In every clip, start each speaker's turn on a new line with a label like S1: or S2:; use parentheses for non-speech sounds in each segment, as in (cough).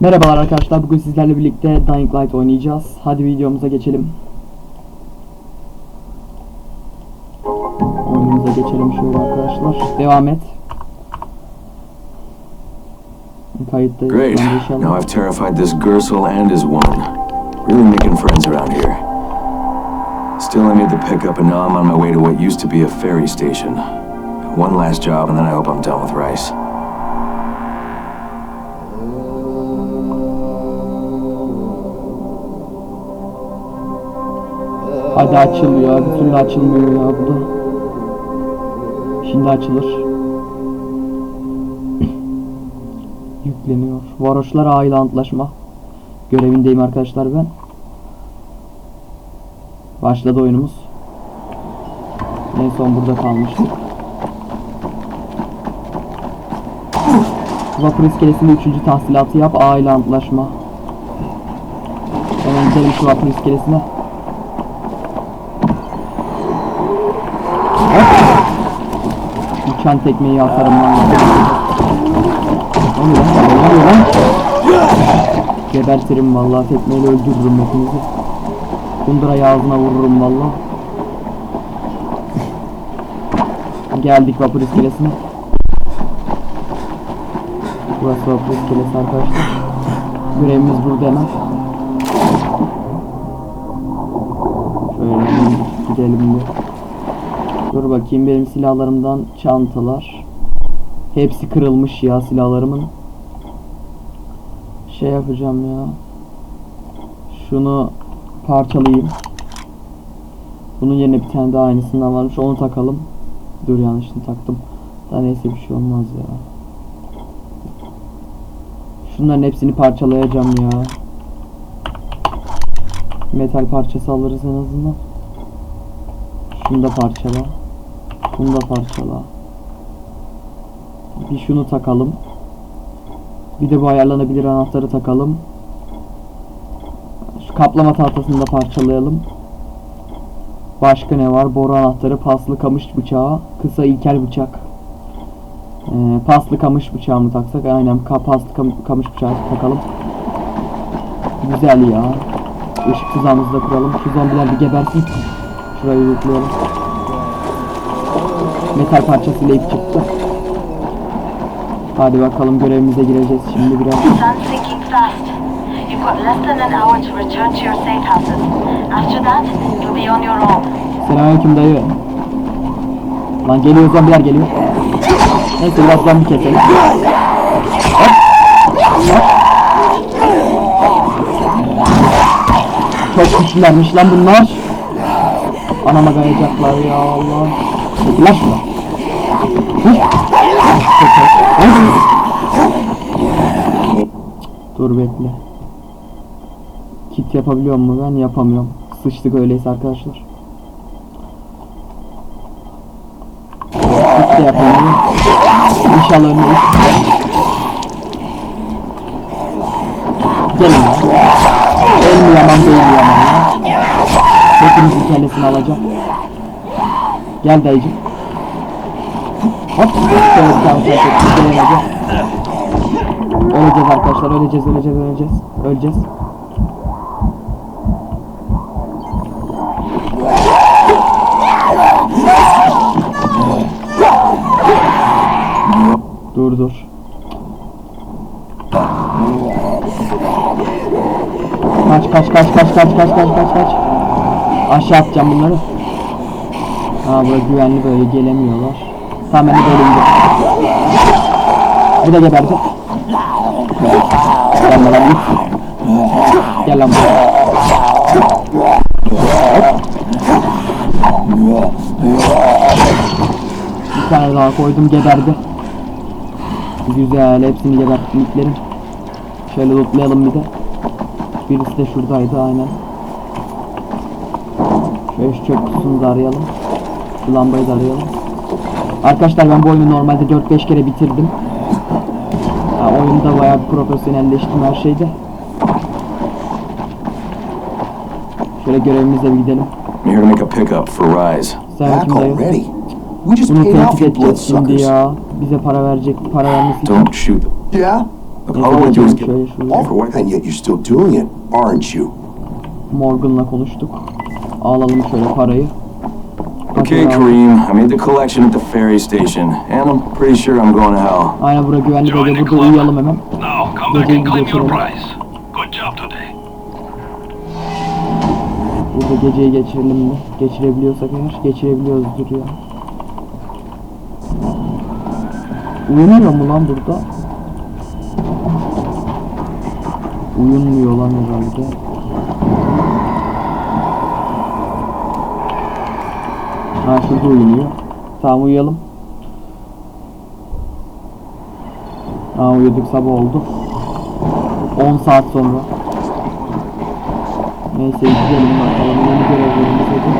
S1: Merhabalar arkadaşlar. Bugün sizlerle birlikte Dying Light oynayacağız. Hadi videomuza geçelim. Oyunumuza geçelim şöyle arkadaşlar. Devam et. Kayıttayız.
S2: Great. Now I've terrified this Gersel and his woman. Really making friends around here. Still, I made the pickup, and now I'm on my way to what used to be a ferry station. One last job, and then I hope I'm done with Rice.
S1: Hadi açılıyor. Bir türlü açılmıyor ya bu da. Şimdi açılır. (clears throat) Yükleniyor. Varoşlar aile antlaşma. Görevindeyim arkadaşlar ben. Başladı oyunumuz. En son burada kalmıştık. Vapur iskelesinde 3. tahsilatı yap. Aile antlaşma. Hemen gidelim şu vapur iskelesine. Uçan tekmeyi atarım lan. Oluyor lan? Oluyor lan? Gebertirim vallahi tekmeyle öldürürüm hepinizi. Kundurayı ağzına vururum vallahi. Geldik vapur iskelesine. Burası vapur iskelesi arkadaşlar. Görevimiz burada hemen. Şöyle gidelim bir. Bakayım benim silahlarımdan çantalar. Hepsi kırılmış ya silahlarımın. Şey yapacağım ya. Şunu parçalayayım. Bunun yerine bir tane daha aynısından varmış. Onu takalım. Dur yanlışını taktım. Daha neyse bir şey olmaz ya. Şunların hepsini parçalayacağım ya. Metal parçası alırız en azından. Şunu da parçala. Bunu da parçala. Bir şunu takalım. Bir de bu ayarlanabilir anahtarı takalım. Şu kaplama tahtasını da parçalayalım. Başka ne var? Boru anahtarı, paslı kamış bıçağı, kısa ilkel bıçak. Ee, paslı kamış bıçağı mı taksak? Aynen ka paslı kam- kamış bıçağı takalım. Güzel ya. Işık tuzağımızı da kuralım. Şu zombiler bir gebersin. Şurayı yükleyelim metal parçasıyla ip çıktı. Hadi bakalım görevimize gireceğiz şimdi biraz. Selamünaleyküm dayı. Lan geliyor zombiler geliyor. Neyse biraz zombi keselim. Hop. Hop. Çok güçlülermiş lan bunlar. Anama kayacaklar ya Allah. Çekiler şuna. Dur bekle. Kit yapabiliyor mu ben? Yapamıyorum. Sıçtık öyleyse arkadaşlar. Kit de yapamıyorum. İnşallah ölmeyiz. Gelin ya. Mi yaman değil yaman ya. Hepinizin kellesini alacağım. Gel dayıcım. Hop. Öleceğiz arkadaşlar. Öleceğiz, öleceğiz, öleceğiz. Öleceğiz. Dur dur. Kaç kaç kaç kaç kaç kaç kaç kaç kaç. Aşağı atacağım bunları. Ha burada güvenli böyle gelemiyorlar. Tamam ben de böyle indim. Bu da geberdi. Gelme lan git. Gel lan buraya. Bir tane daha koydum geberdi. Güzel hepsini geberttim itlerim. Şöyle lootlayalım bir de. Birisi de şuradaydı aynen. Şöyle şu çöp kutusunu da arayalım. Şu lambayı da arayalım. Arkadaşlar ben bu oyunu normalde 4-5 kere bitirdim. Ya, oyunda bayağı profesyonelleştim her şeyde. Şöyle görevimize bir gidelim.
S2: I'm here to make a pickup for Rise.
S3: Back already? We just paid off
S1: tehdit
S3: you
S1: edeceğiz şimdi
S3: bloodsuckers.
S1: ya. Bize para verecek, para vermesi için.
S2: Don't shoot them.
S3: Yeah?
S2: Look, all I want to do is get what
S3: And yet you're still doing it, aren't you?
S1: Morgan'la konuştuk. Alalım şöyle parayı.
S2: Okay. Kareem, I made the collection at the ferry station, and I'm pretty sure I'm going to hell.
S1: Aynen bura güvenli
S4: Join
S1: bölge.
S4: the
S1: Burada
S4: club.
S1: uyuyalım hemen.
S4: Now, come back and claim your prize. Good job today.
S1: Burada geceyi geçirelim mi? Geçirebiliyorsak eğer geçirebiliyoruzdur ya. Uyumuyor mu lan burada? Uyumuyor lan herhalde. Ha şurada uyunuyor. Tamam uyuyalım. Ha uyuduk sabah oldu. 10 saat sonra. Neyse gidelim bakalım yeni görevlerimize de.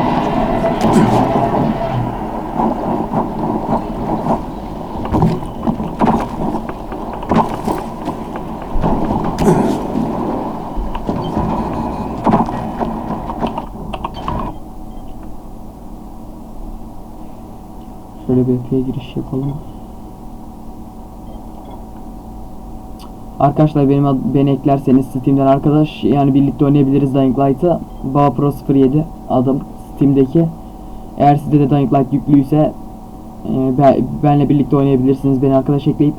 S1: Epey giriş yapalım. Arkadaşlar benim beni eklerseniz Steam'den arkadaş yani birlikte oynayabiliriz Dying Light'ı. Bağ Pro 07 adım Steam'deki. Eğer sizde de Dying Light yüklüyse e, ben- benle birlikte oynayabilirsiniz beni arkadaş ekleyip.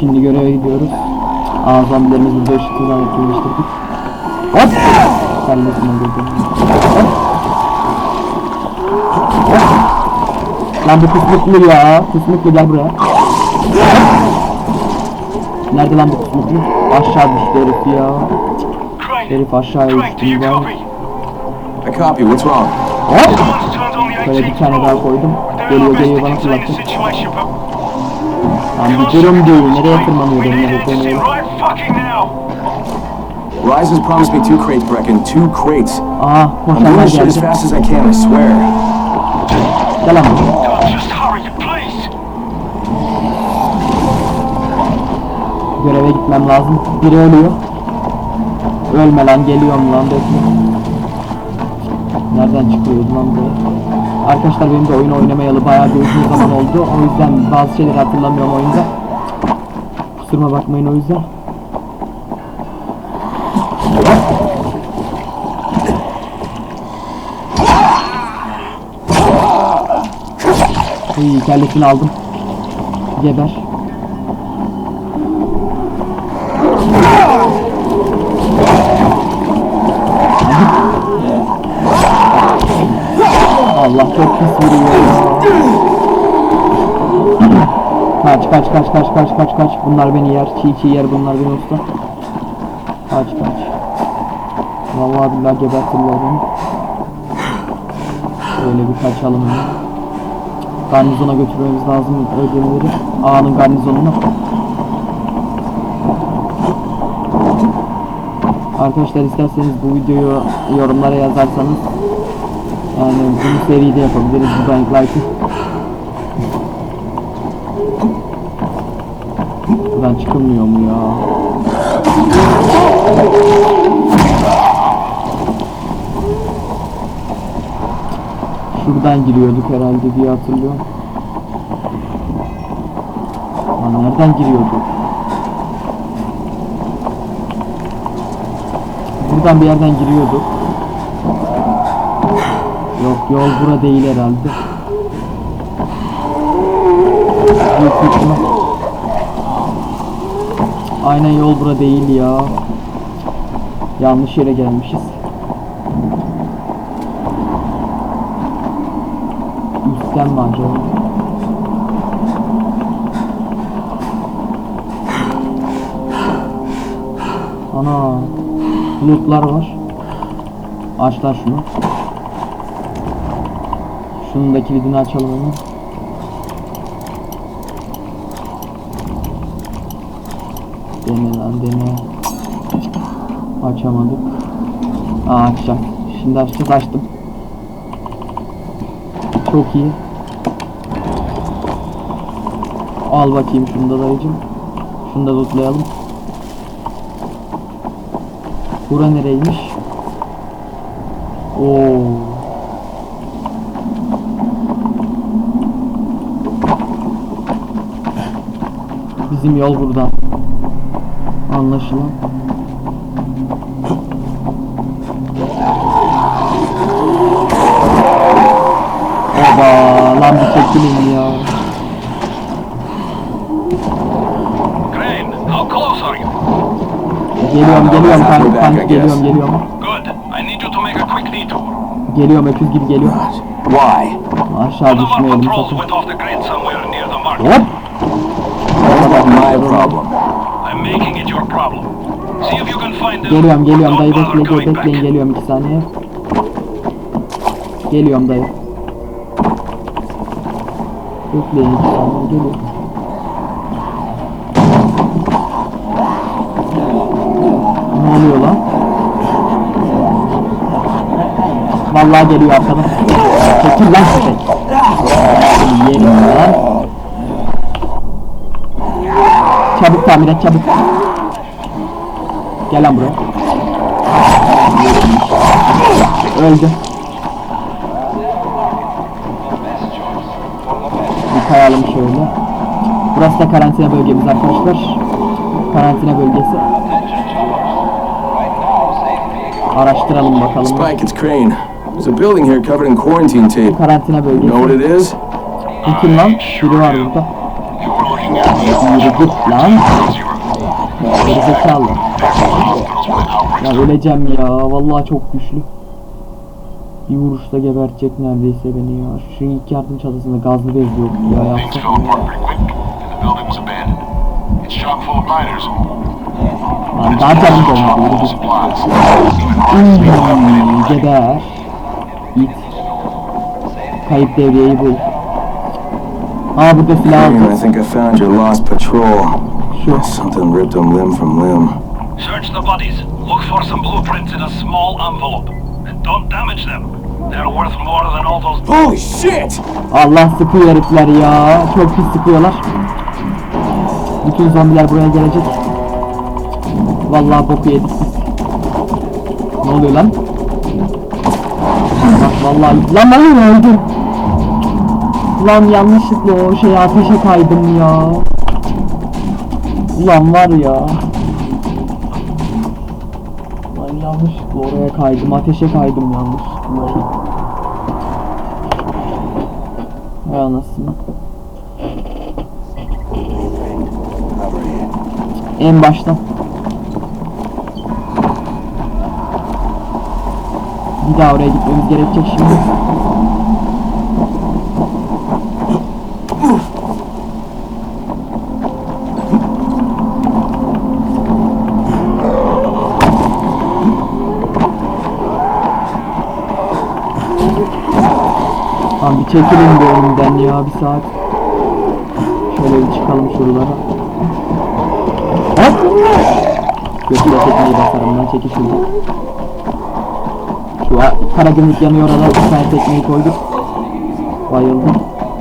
S1: Şimdi göreve gidiyoruz. Aa zombilerimiz burada ışıklı zannetmiştirdik. Hop! Kellesine girdi. Hop! Hop! Lan bu kusmuklu ya. Kusmuklu gel buraya. Nerede lan bu kusmuklu? Aşağı düştü herif ya. Herif aşağıya düştü
S4: copy?
S2: I copy, what's wrong?
S1: Hop! Böyle bir
S4: 18th
S1: tane daha koydum. Geliyor geliyor bana fırlattı. Lan bir durum değil. Nereye tırmanıyor benim herif
S4: fucking now.
S2: Has promised me two crates, Brecken, two crates.
S1: Aa
S2: I'm doing this shit as
S1: geldi.
S2: fast as I can, I swear.
S1: Gel lan.
S4: God, just hurry, please.
S1: Göreve gitmem lazım. Biri ölüyor. Ölme lan geliyorum lan bekle. Nereden çıkıyordu lan bu? Arkadaşlar benim de oyun oynamayalı bayağı bir uzun zaman oldu. O yüzden bazı şeyleri hatırlamıyorum oyunda. Kusuruma bakmayın o yüzden. Uy kellesini aldım. Geber. Allah çok pis vuruyor. Kaç kaç kaç kaç kaç kaç kaç. Bunlar beni yer. Çiğ çiğ yer bunlar beni usta. Kaç kaç. Vallahi billahi gebertirler beni. Şöyle bir kaçalım hemen. Garnizona götürmemiz lazım ödemeleri. Ağanın garnizonuna. Arkadaşlar isterseniz bu videoyu yorumlara yazarsanız yani bunu seride yapabiliriz bu Dying Light'ı. Buradan çıkılmıyor mu ya? Şuradan giriyorduk herhalde diye hatırlıyorum. Lan nereden giriyorduk? Buradan bir yerden giriyorduk. Yok yol bura değil herhalde. Büyük ihtimal. Aynen yol bura değil ya. Yanlış yere gelmişiz. Mi acaba? Ana lootlar var. Aç lan şunu. Şunun da kilidini açalım hemen. Dene lan dene. Açamadık. Aa açacak. Şimdi açacağız açtım. Çok iyi. Al bakayım şunu da dayıcım. Şunu da lootlayalım. Bura nereymiş? Oo. Bizim yol buradan. Anlaşılan. Oba lan bir çekilin ya.
S4: Crane, how close are you?
S1: Geliyorum geliyorum kanka
S2: guess.
S1: geliyorum geliyorum.
S4: Good. I need you to make a quick detour.
S1: Geliyorum öküz gibi geliyorum.
S3: Why?
S1: Aşağı düşmeyelim sakın. Hop.
S2: That's not my problem.
S4: I'm making it your problem. See if you can find them.
S1: Geliyorum geliyorum dayı bekle
S4: coming
S1: bekleyin geliyorum 2 saniye. Geliyorum dayı. Bekleyin 2 saniye geliyorum. Vallahi geliyor arkadan. Çekil lan köpek. Yerim lan. Çabuk tamir et çabuk. Gel lan buraya. Öldü. Bir kayalım şöyle. Burası da karantina bölgemiz arkadaşlar. Karantina bölgesi. Araştıralım bakalım.
S2: Spike, it's Crane. There's a building here covered in quarantine tape.
S1: Karantina
S2: You know what
S1: bölgesi.
S2: it is?
S1: Bu kim lan? Biri var burada. Yürü git lan. Gerizekalı. Ya öleceğim ya. Vallahi çok güçlü. Bir vuruşta gebertecek neredeyse beni ya. Şu ilk yardım çadısında gazlı bez yok ya
S4: Things
S1: yapsa.
S4: fell apart pretty quick, and the building was abandoned. It's chock full of miners.
S1: Lan daha canım dolmadı. Hmm, geber. Kayıp devriyeyi bul. Aa burada silah
S2: Crane, I think I found your lost patrol.
S1: Şu.
S2: Something ripped them limb from limb.
S4: Search the bodies. Look for some blueprints in a small envelope. And don't damage them. They're worth more than all those
S2: Holy shit!
S1: Allah sıkıyor herifler ya. Çok pis sıkıyorlar. Bütün zombiler buraya gelecek. Vallahi boku yedik. Ne oluyor lan? Bak vallahi lan lan öldüm. Lan yanlışlıkla o şeye ateşe kaydım ya. Ulan var ya. Lan yanlışlıkla oraya kaydım. Ateşe kaydım yanlışlıkla. Vay anasını. En baştan. Bir daha oraya gitmemiz gerekecek şimdi. Çekilin bu önümden ya bir saat. Şöyle bir çıkalım şuralara. Hop! Götüre tekmeyi basarım ben çekil şuradan. Şu kara gümrük yanıyor orada bir tane tekmeyi koyduk. Bayıldım.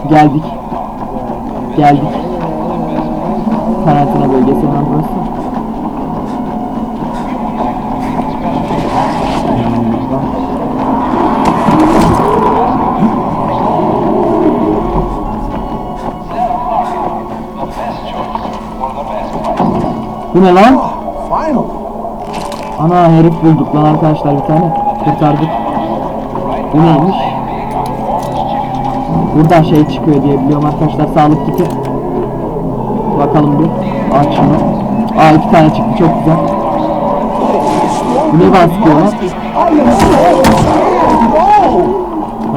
S1: Geldik. Geldik. Karantina bölgesi lan burası. Bu ne lan?
S3: Finally.
S1: Ana herif bulduk lan arkadaşlar bir tane. Kurtardık. Bu neymiş? Buradan şey çıkıyor diye biliyorum arkadaşlar sağlık kiti. Bakalım bir. Aç şunu. Aa iki tane çıktı çok güzel. Bu ne bana sıkıyor lan?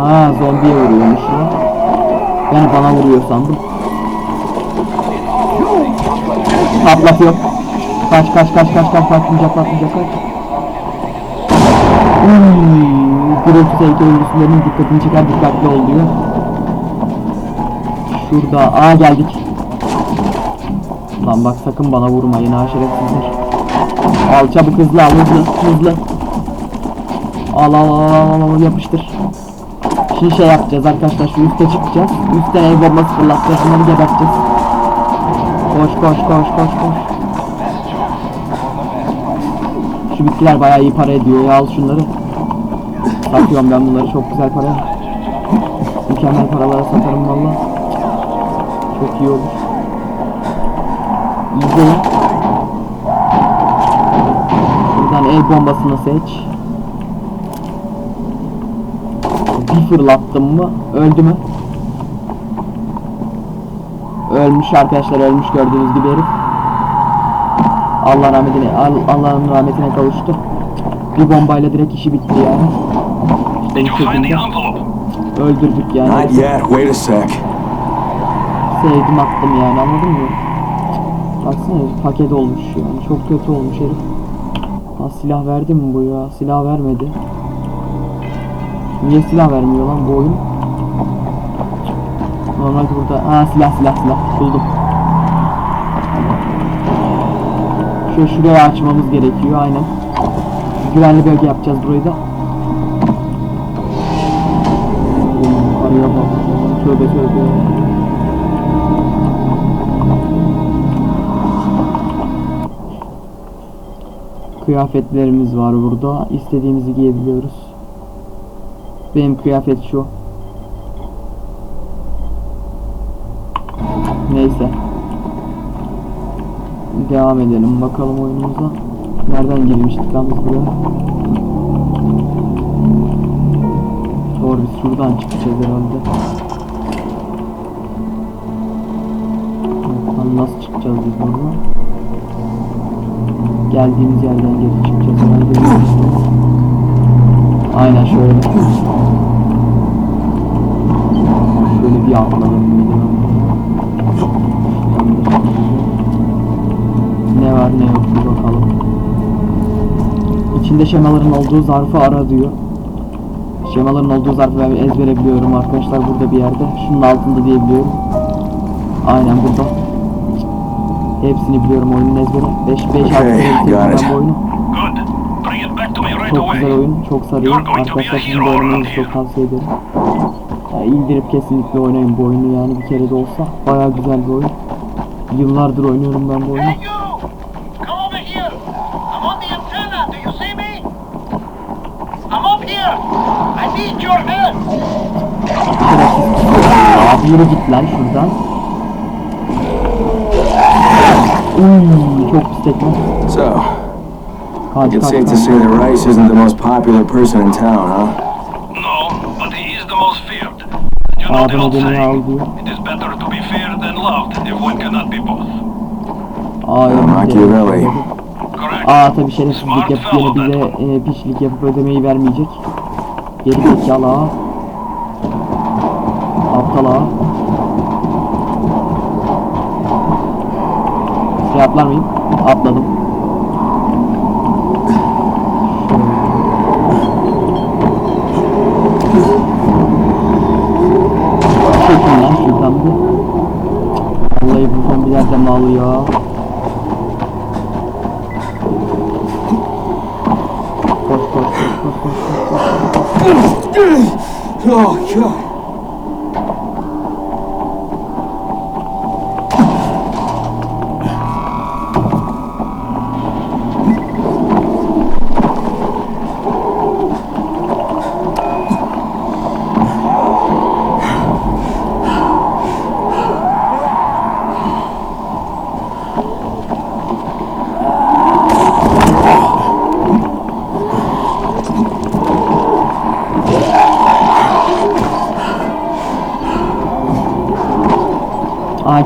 S1: Ha zombiye vuruyormuş ya. Ben bana vuruyor sandım. Patlatıyor. Kaç kaç kaç kaç kaç patlayacak patlayacak kaç. Gürültü tehlike oyuncularının dikkatini çeker dikkatli ol diyor. Şurada. Aa geldik. Lan bak sakın bana vurmayın ha şerefsizler. Al çabuk hızlı al hızlı hızlı. Al al al al al, al yapıştır. Şimdi şey yapacağız arkadaşlar şu üste çıkacağız. Üstten el bombası fırlatacağız. Bunları geberteceğiz. Koş koş koş koş koş. Bitkiler bayağı iyi para ediyor ya al şunları. Satıyorum ben bunları çok güzel para. Mükemmel paralara satarım valla. Çok iyi olur. İzleyin. Buradan el bombasını seç. Bir fırlattım mı öldü mü? Ölmüş arkadaşlar ölmüş gördüğünüz gibi herif. Allah rahmetine Al- Allah'ın rahmetine kavuştu. Bir bombayla direkt işi bitti yani. Şekilde
S4: envelope?
S1: öldürdük yani.
S2: Not yet. Wait a sec.
S1: Sevdim attım yani anladın mı? Baksana paket olmuş yani çok kötü olmuş herif. Ha silah verdi mi bu ya? Silah vermedi. Niye silah vermiyor lan bu oyun? Normalde burada ha silah silah silah buldum. Şöyle şuraya açmamız gerekiyor aynen. Güvenli bölge yapacağız burayı da. Araya bak. Tövbe tövbe. Kıyafetlerimiz var burada. İstediğimizi giyebiliyoruz. Benim kıyafet şu. Neyse. Devam edelim bakalım oyunumuza. Nereden girmiştik lan biz buraya? Doğru biz şuradan çıkacağız herhalde. Lan nasıl çıkacağız biz buradan? Geldiğimiz yerden geri çıkacağız herhalde. Aynen şöyle. Şöyle bir atladım. Ne var ne yok bir bakalım. İçinde şemaların olduğu zarfı ara diyor. Şemaların olduğu zarfı ben ezbere biliyorum arkadaşlar burada bir yerde. Şunun altında diye biliyorum. Aynen burada. Hepsini biliyorum oyunun ezbere. 5 5 6
S2: Okay,
S1: kere bitirdim
S2: got it.
S1: ben bu oyunu. Çok güzel oyun, çok sarıyor. Arkadaşlar sizin de oynamanızı çok tavsiye ederim. Ya indirip kesinlikle oynayın bu oyunu yani bir kere de olsa. Baya güzel bir oyun. Yıllardır oynuyorum ben bu oyunu.
S4: Hey, you! Come over here! I'm on the antenna. Do you see me? I'm up here. I need your help.
S1: Şerefsiz. Abi yürü git lan şuradan. Uy, çok pis tekme.
S2: So,
S1: Kaç
S2: it's safe to say that Rice isn't the most popular person in town, huh?
S4: No, but he is the most feared. You know the old saying. It is better to be feared than loved if one cannot be both.
S1: Aa,
S2: Machiavelli.
S1: Aa tabi şerefsizlik yapıp yine bize e, piçlik yapıp ödemeyi vermeyecek. Geri zekalı ağa. Aptal ağa. Şey atlar mıyım? Atladım. Çekin lan şuradan bir. Vallahi bu zombiler de mal ya. Koş koş koş koş koş koş.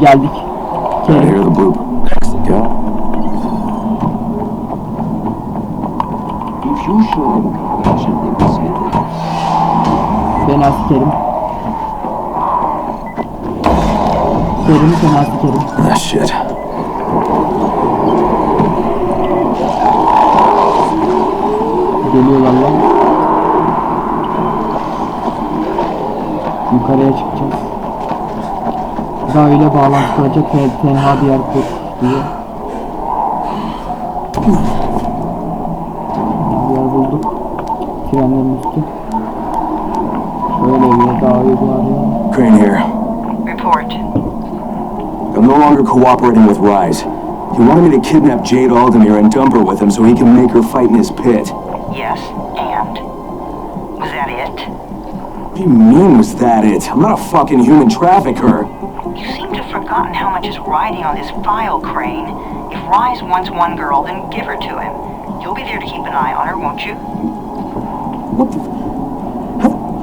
S5: They will say that
S1: Fena sikerim. Kerim fena sikerim.
S2: Ah, shit.
S1: Geliyorlar lan. Yukarıya çıkacağız. da öyle bağlantılacak tenha bir yer kur diye. Bir yer bulduk. Trenlerin üstü. Şöyle bir yer daha iyi.
S2: Crane here.
S6: Report.
S2: I'm no longer cooperating with Rise. He wanted me to kidnap Jade Aldemir and dump her with him so he can make her fight in his pit.
S6: Yes, and? Was that it?
S2: What do you mean was that it? I'm not a fucking human trafficker
S6: how much is riding on this file, Crane. If Rise wants one girl, then give her to him. You'll be there to keep an eye on her, won't you?
S2: What the...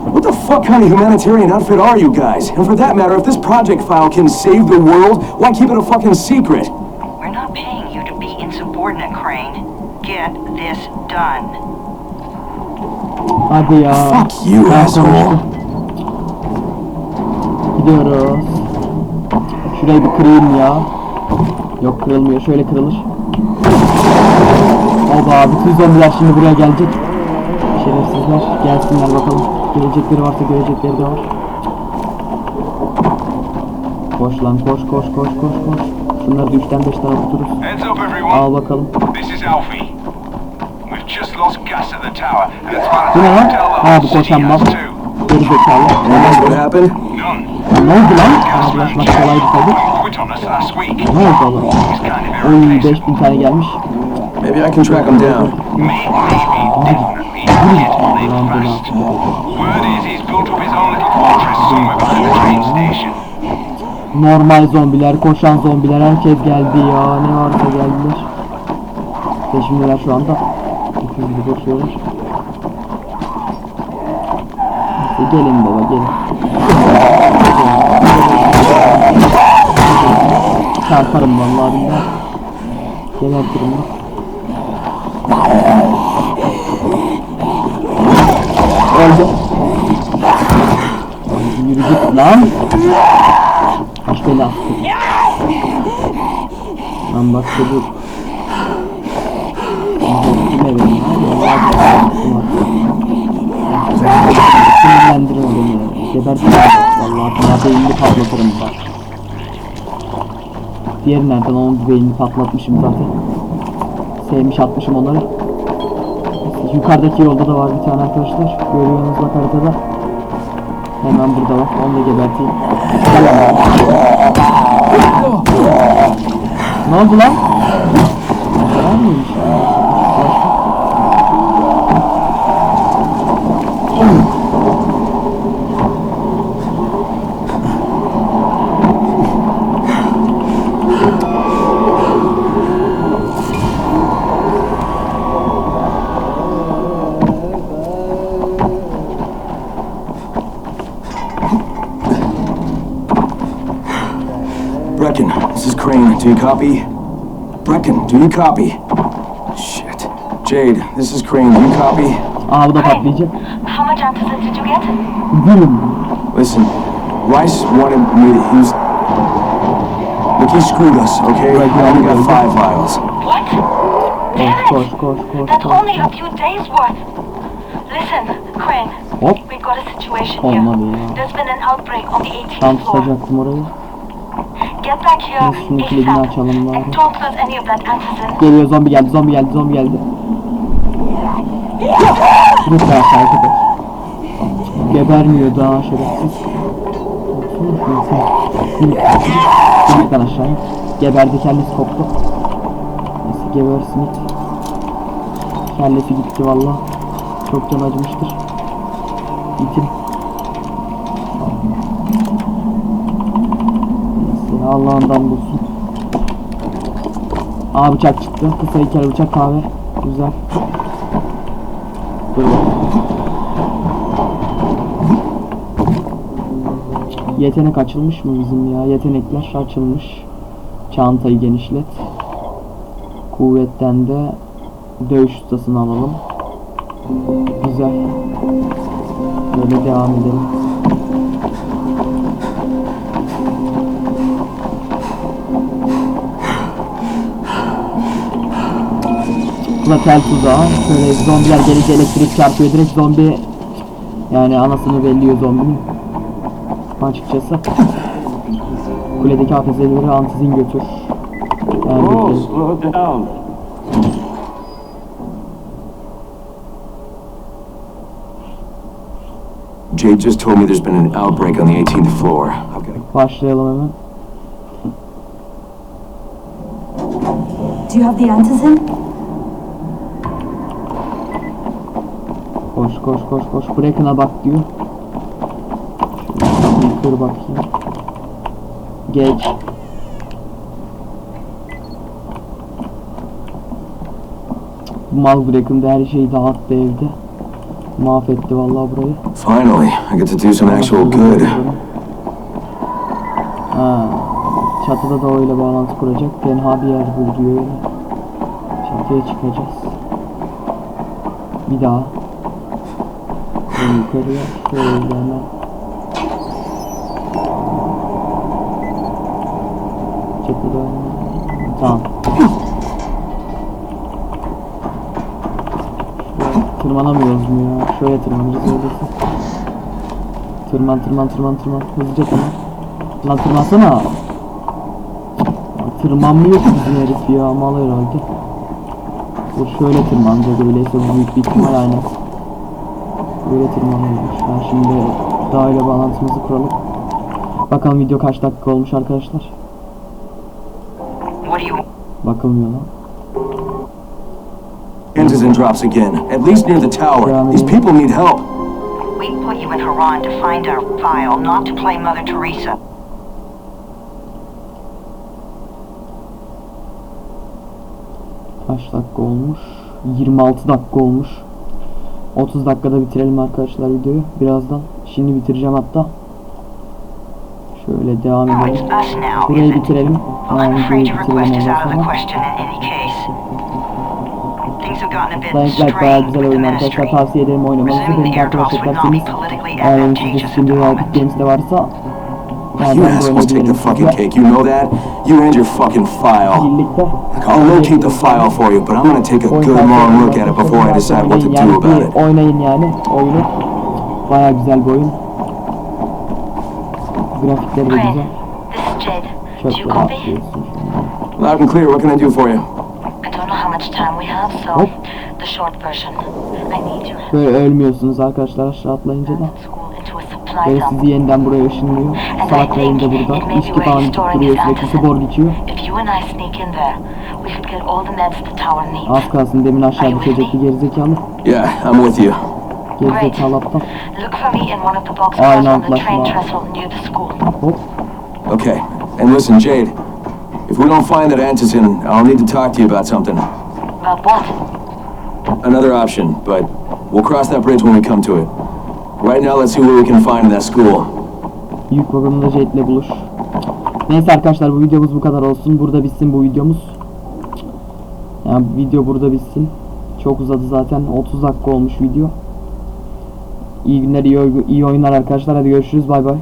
S2: What the fuck kind of humanitarian outfit are you guys? And for that matter, if this project file can save the world, why keep it a fucking secret?
S6: We're not paying you to be insubordinate, Crane. Get this done.
S1: Hadi ya.
S2: Fuck you,
S1: Ben
S2: asshole.
S1: konuştum. Gidiyoruz. Şurayı bir kırayım ya. Yok kırılmıyor. Şöyle kırılır. Oba bütün zombiler şimdi buraya gelecek. Şerefsizler gelsinler bakalım. Gelecekleri varsa görecekleri de var. Koş lan koş koş koş koş koş. Şunları 3'ten 5 tane tuturuz. Al bakalım. Bu ne lan? Ha bu koşan mal. Geri zekalı.
S2: Happened?
S4: None.
S1: Ne oldu lan? Tabii.
S4: quit on us last week.
S1: Ne oldu oğlum?
S4: He's kind of
S1: Oy
S4: irreplaceable.
S1: 5000 tane gelmiş.
S2: Maybe I can track him down.
S1: Normal zombiler, koşan zombiler, herkes geldi ya. Ne varsa geldiler. Peşimdeler şu anda. İki hızlı koşuyorlar. Gelin baba gelin. Çarparım vallahi billahi. Gebertirim bak. Öldü. Yürü git lan. Kaç bela. Lan bak çocuk. Kime benim? Sinirlendirme beni. Gebertin. Vallahi sana beynini patlatırım bak. Diğeri? Onun beynini patlatmışım zaten. Sevmiş atmışım onları. Yukarıdaki yolda da var bir tane arkadaşlar. Görüyorsunuz bak haritada. Hemen burada bak. Onu da geberteyim. Ne oldu lan? Var mıymış?
S2: Brecken, this is Crane. Do you copy? Brecken, do you copy? Shit. Jade, this is Crane. Do you copy?
S1: Aa bu da patlayacak.
S6: How much antacid did you get?
S1: Gülüm.
S2: Listen, Rice wanted me to use... Look, he screwed us, okay?
S1: Right,
S2: I only got five vials.
S6: What? Damn
S1: Koş
S6: it!
S1: koş koş
S6: That's
S1: koş.
S6: only a few days worth. Listen, Crane.
S1: Hop.
S6: We've got a situation
S1: Olmadı
S6: here.
S1: ya.
S6: There's been an outbreak on the 18th
S1: Tam
S6: floor.
S1: tutacaktım orayı. Şunun kilidini açalım bari. Geliyor zombi geldi zombi geldi zombi geldi. Lütfen aşağı köpek. Gebermiyor daha şerefsiz. Lütfen aşağı. Geberdi kellesi koptu. Neyse gebersin it. Kellesi gitti valla. Çok can acımıştır. İtim. Neyse Allah'ından bulsun. Aa bıçak çıktı. Kısa iki bıçak kahve. Güzel. Dur. Yetenek açılmış mı bizim ya? Yetenekler açılmış. Çantayı genişlet. Kuvvetten de dövüş ustasını alalım. Güzel. Böyle devam edelim. Bu da tel tuzağı. Şöyle zombiler gelince elektrik çarpıyor. Direkt zombi yani anasını belliyor zombinin. Açıkçası. Kuledeki APS'leri antizin götür. Yani götürelim.
S5: slow down.
S2: Jade just told me there's been an outbreak on the 18th floor. To
S1: Başlayalım hemen.
S7: Do you have the antizen?
S1: Koş koş koş koş. Bracken'a bak diyor. Kır bakayım. Geç. Mal Bracken'da her şeyi dağıttı evde. Mahvetti vallahi burayı.
S2: Finally, I get to do some actual good.
S1: Ha, çatıda da öyle bağlantı kuracak. Tenha bir yer bul diyor öyle. Çatıya çıkacağız. Bir daha. Yukarıya. Şöyle hemen. Çatıda. Tamam. Tırmanamıyoruz mu ya? Şöyle tırmanacağız öyleyse. Tırman tırman tırman tırman. Hızlıca tırman. Lan tırmansana. Tırmanmıyor ki bizim herif ya mal herhalde. Bu şöyle tırmanacak öyleyse bu büyük bir ihtimal aynen. Böyle tırmanıyormuş. Ben şimdi daha ile bağlantımızı kuralım. Bakalım video kaç dakika olmuş arkadaşlar.
S6: What do you...
S1: Bakılmıyor lan.
S2: Antizen drops again, at least near the tower. These people need help.
S6: We put you in Haran to find our file, not to play Mother Teresa.
S1: Kaç dakika olmuş? 26 dakika olmuş. 30 dakikada bitirelim arkadaşlar videoyu. Birazdan. Şimdi bitireceğim hatta. Şöyle devam edelim. Burayı bitirelim.
S6: I'm
S1: videoyu bitirelim ondan Light bayağı güzel oyun arkadaşlar. Tavsiye ederim oynamanızı. Benim de arkadaşlar derseniz. Eğer sizde
S6: moment.
S1: Epic Games'de varsa
S2: Oh,
S1: you
S2: assholes take the fucking cake, you know that? You and your fucking file. I'll locate the file for you, but I'm gonna take a good long look at it before I decide what to do about it.
S1: Oynayın yani oyunu. Bayağı güzel bir oyun. Grafikleri de güzel.
S7: This is Jed.
S1: Çok
S7: Do you
S1: rahat
S7: copy?
S1: diyorsun.
S2: Loud and clear, what can I do for you?
S7: I don't know how much time we have, so
S1: Hop.
S7: the short version. I need help.
S1: Böyle ölmüyorsunuz arkadaşlar aşağı atlayınca da.
S7: At school into a supply
S1: Böyle
S7: dump.
S1: sizi yeniden buraya ışınlıyor. Salak yayın da burada. İçki falan içip duruyor sürekli spor geçiyor.
S7: If you and I sneak in there, we could get all the meds the tower needs.
S1: Az kalsın demin aşağı düşecekti gerizekalı.
S2: Yeah, I'm with you.
S1: Gerizekalı aptal.
S7: Look for me in one of the boxcars
S1: Aynen,
S7: on the train
S1: anlaşma.
S7: trestle near the school.
S1: Hop.
S2: Okay, and listen, Jade. If we don't find that Antizen, I'll need to talk to you about something.
S7: About what?
S2: Another option, but we'll cross that bridge when we come to it. Right now, let's see what we can find in that school.
S1: Yük vagonunda Jade'le buluş. Neyse arkadaşlar bu videomuz bu kadar olsun. Burada bitsin bu videomuz. Yani video burada bitsin. Çok uzadı zaten. 30 dakika olmuş video. İyi günler, iyi, iyi oyunlar arkadaşlar. Hadi görüşürüz. Bay bay.